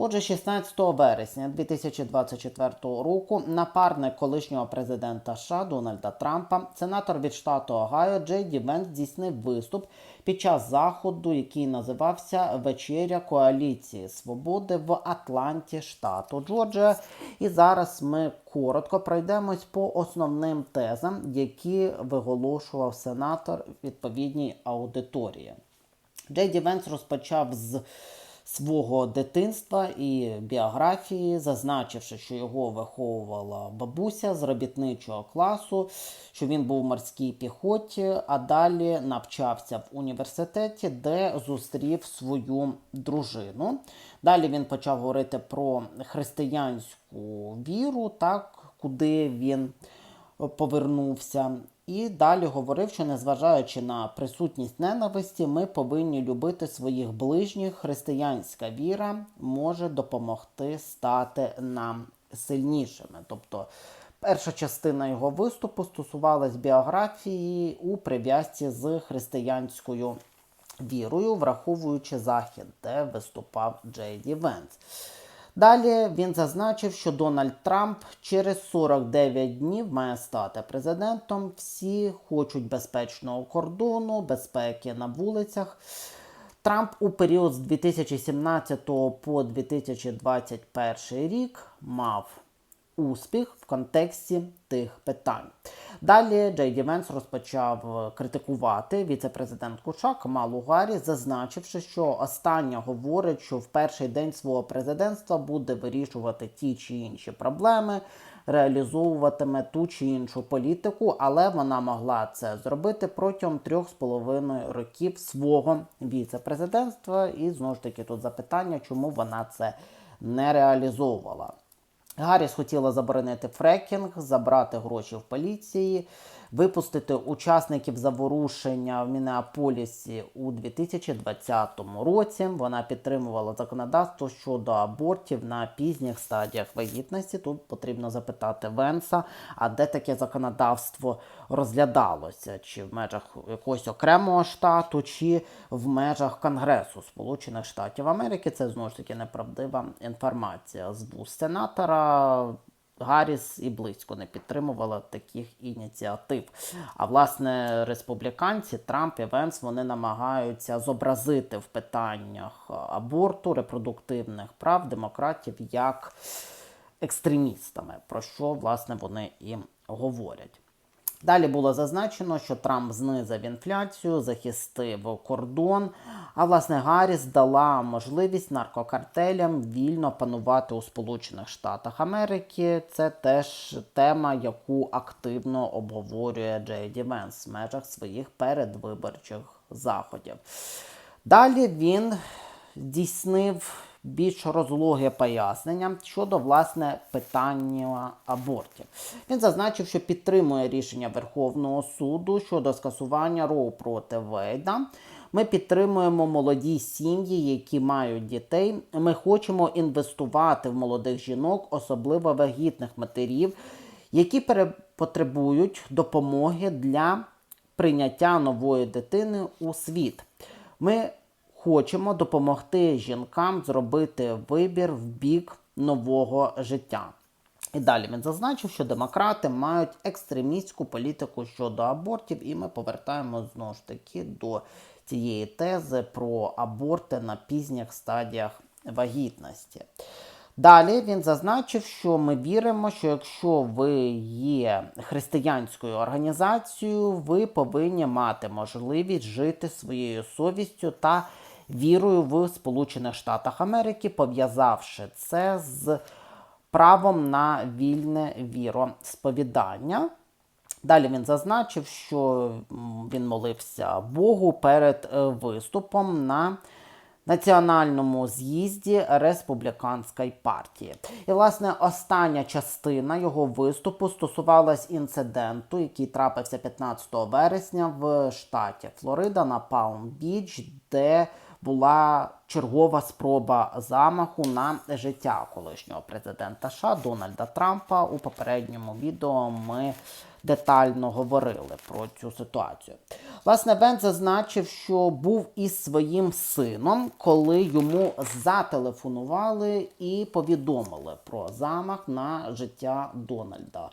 Отже, 16 вересня 2024 року напарник колишнього президента США Дональда Трампа, сенатор від штату Огайо Джей Ді Венс здійснив виступ під час заходу, який називався Вечеря коаліції свободи в Атланті, штату Джорджія. І зараз ми коротко пройдемось по основним тезам, які виголошував сенатор відповідній аудиторії. Джей Ді Венс розпочав з свого дитинства і біографії, зазначивши, що його виховувала бабуся з робітничого класу, що він був в морській піхоті, а далі навчався в університеті, де зустрів свою дружину. Далі він почав говорити про християнську віру, так, куди він повернувся. І далі говорив, що незважаючи на присутність ненависті, ми повинні любити своїх ближніх. Християнська віра може допомогти стати нам сильнішими. Тобто, перша частина його виступу стосувалась біографії у прив'язці з християнською вірою, враховуючи захід, де виступав Джей Ді Венс. Далі він зазначив, що Дональд Трамп через 49 днів має стати президентом. Всі хочуть безпечного кордону, безпеки на вулицях. Трамп у період з 2017 по 2021 рік мав успіх в контексті тих питань. Далі Джей Ді розпочав критикувати віце-президентку США Камалу Гаррі, зазначивши, що остання говорить, що в перший день свого президентства буде вирішувати ті чи інші проблеми, реалізовуватиме ту чи іншу політику, але вона могла це зробити протягом трьох з половиною років свого віце-президентства. І знову ж таки тут запитання, чому вона це не реалізовувала. Гарріс хотіла заборонити фрекінг, забрати гроші в поліції, випустити учасників заворушення в Мінеаполісі у 2020 році. Вона підтримувала законодавство щодо абортів на пізніх стадіях вагітності. Тут потрібно запитати Венса, а де таке законодавство розглядалося? Чи в межах якогось окремого штату, чи в межах Конгресу Сполучених Штатів Америки? Це знову ж таки неправдива інформація з вуст сенатора. Гарріс і близько не підтримувала таких ініціатив. А власне, республіканці Трамп і Венс вони намагаються зобразити в питаннях аборту, репродуктивних прав демократів як екстремістами, про що власне вони і говорять. Далі було зазначено, що Трамп знизив інфляцію, захистив кордон. А власне Гарріс дала можливість наркокартелям вільно панувати у Сполучених Штатах Америки. Це теж тема, яку активно обговорює Джей Ді в межах своїх передвиборчих заходів. Далі він здійснив більш розлоге пояснення щодо власне питання абортів. Він зазначив, що підтримує рішення Верховного суду щодо скасування Роу проти Вейда. Ми підтримуємо молоді сім'ї, які мають дітей. Ми хочемо інвестувати в молодих жінок, особливо вагітних матерів, які потребують допомоги для прийняття нової дитини у світ. Ми хочемо допомогти жінкам зробити вибір в бік нового життя. І далі він зазначив, що демократи мають екстремістську політику щодо абортів, і ми повертаємо знову ж таки до цієї тези про аборти на пізніх стадіях вагітності. Далі він зазначив, що ми віримо, що якщо ви є християнською організацією, ви повинні мати можливість жити своєю совістю та вірою в Сполучених Штатах Америки, пов'язавши це з правом на вільне віросповідання. Далі він зазначив, що він молився Богу перед виступом на національному з'їзді республіканської партії. І, власне, остання частина його виступу стосувалась інциденту, який трапився 15 вересня в штаті Флорида на Палм-Біч, де була чергова спроба замаху на життя колишнього президента США Дональда Трампа. У попередньому відео ми детально говорили про цю ситуацію. Власне, Вен зазначив, що був із своїм сином, коли йому зателефонували і повідомили про замах на життя Дональда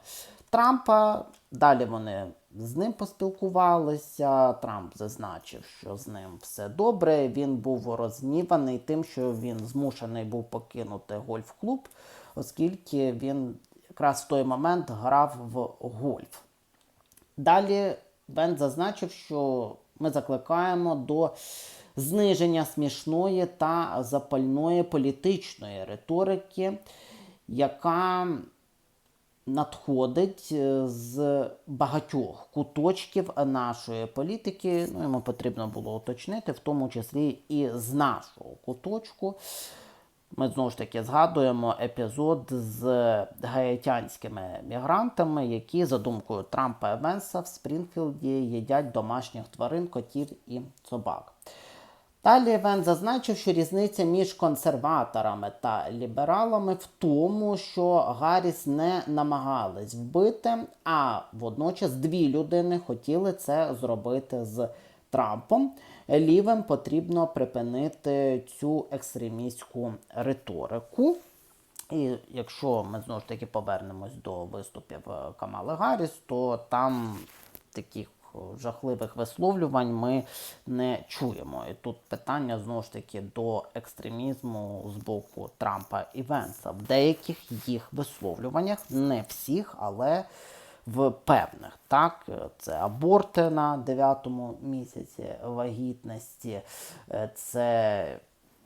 Трампа. Далі вони з ним поспілкувалися. Трамп зазначив, що з ним все добре. Він був розгніваний тим, що він змушений був покинути гольф-клуб, оскільки він якраз в той момент грав в гольф. Далі Бен зазначив, що ми закликаємо до зниження смішної та запальної політичної риторики, яка надходить е, з багатьох куточків нашої політики. Ну, йому потрібно було уточнити, в тому числі і з нашого куточку. Ми знову ж таки згадуємо епізод з гаїтянськими мігрантами, які, за думкою Трампа і Венса, в Спрінфілді їдять домашніх тварин, котів і собак. Далі Вен зазначив, що різниця між консерваторами та лібералами в тому, що Гарріс не намагались вбити, а водночас дві людини хотіли це зробити з Трампом. Лівим потрібно припинити цю екстремістську риторику. І якщо ми знову ж таки повернемось до виступів е, Камали Гарріс, то там таких жахливих висловлювань ми не чуємо. І тут питання знову ж таки до екстремізму з боку Трампа і Венса. В деяких їх висловлюваннях, не всіх, але в певних. Так, Це аборти на 9-му місяці вагітності, е, це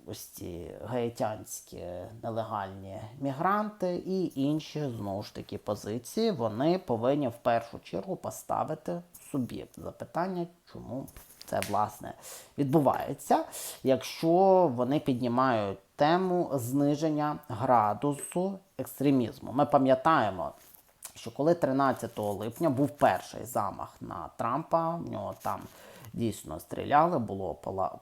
ось ці гаїтянські нелегальні мігранти і інші знову ж таки позиції. Вони повинні в першу чергу поставити собі запитання, чому це власне відбувається, якщо вони піднімають тему зниження градусу екстремізму. Ми пам'ятаємо. Що коли 13 липня був перший замах на Трампа, в нього там дійсно стріляли, було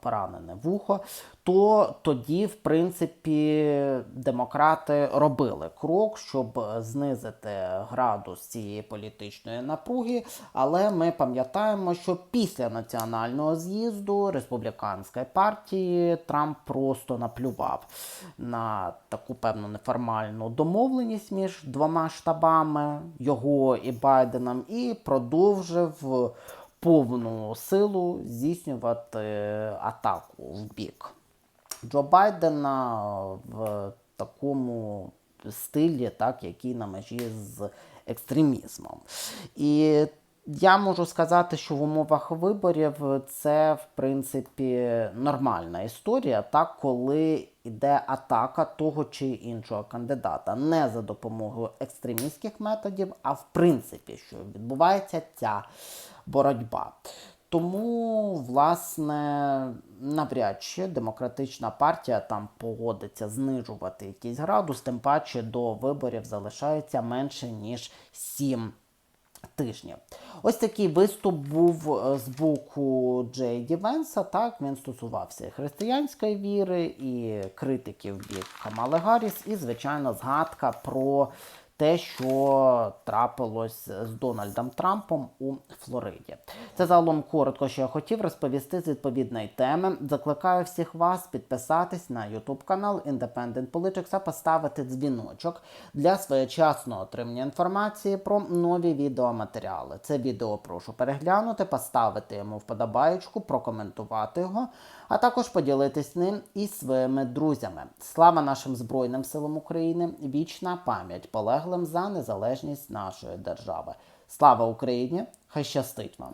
поранене вухо, то тоді, в принципі, демократи робили крок, щоб знизити градус цієї політичної напруги. Але ми пам'ятаємо, що після національного з'їзду республіканської партії Трамп просто наплював на таку певну неформальну домовленість між двома штабами його і Байденом, і продовжив повну силу здійснювати атаку в бік Джо Байдена в такому стилі, так, який на межі з екстремізмом. І я можу сказати, що в умовах виборів це в принципі нормальна історія, так коли йде атака того чи іншого кандидата, не за допомогою екстремістських методів, а в принципі, що відбувається ця боротьба. Тому, власне, навряд чи демократична партія там погодиться знижувати якийсь градус, тим паче до виборів залишається менше ніж 7 тижнів. Ось такий виступ був е, з боку Джей Ді Венса. Так, він стосувався і християнської віри, і критиків бік Камали Гарріс, і, звичайно, згадка про те, що трапилось з Дональдом Трампом у Флориді. Це загалом коротко, що я хотів розповісти з відповідної теми. Закликаю всіх вас підписатись на YouTube канал Independent Politics, а поставити дзвіночок для своєчасного отримання інформації про нові відеоматеріали. Це відео прошу переглянути, поставити йому вподобаєчку, прокоментувати його, а також поділитись ним із своїми друзями. Слава нашим Збройним силам України! Вічна пам'ять полеглим за незалежність нашої держави. Слава Україні! Хай щастить вам!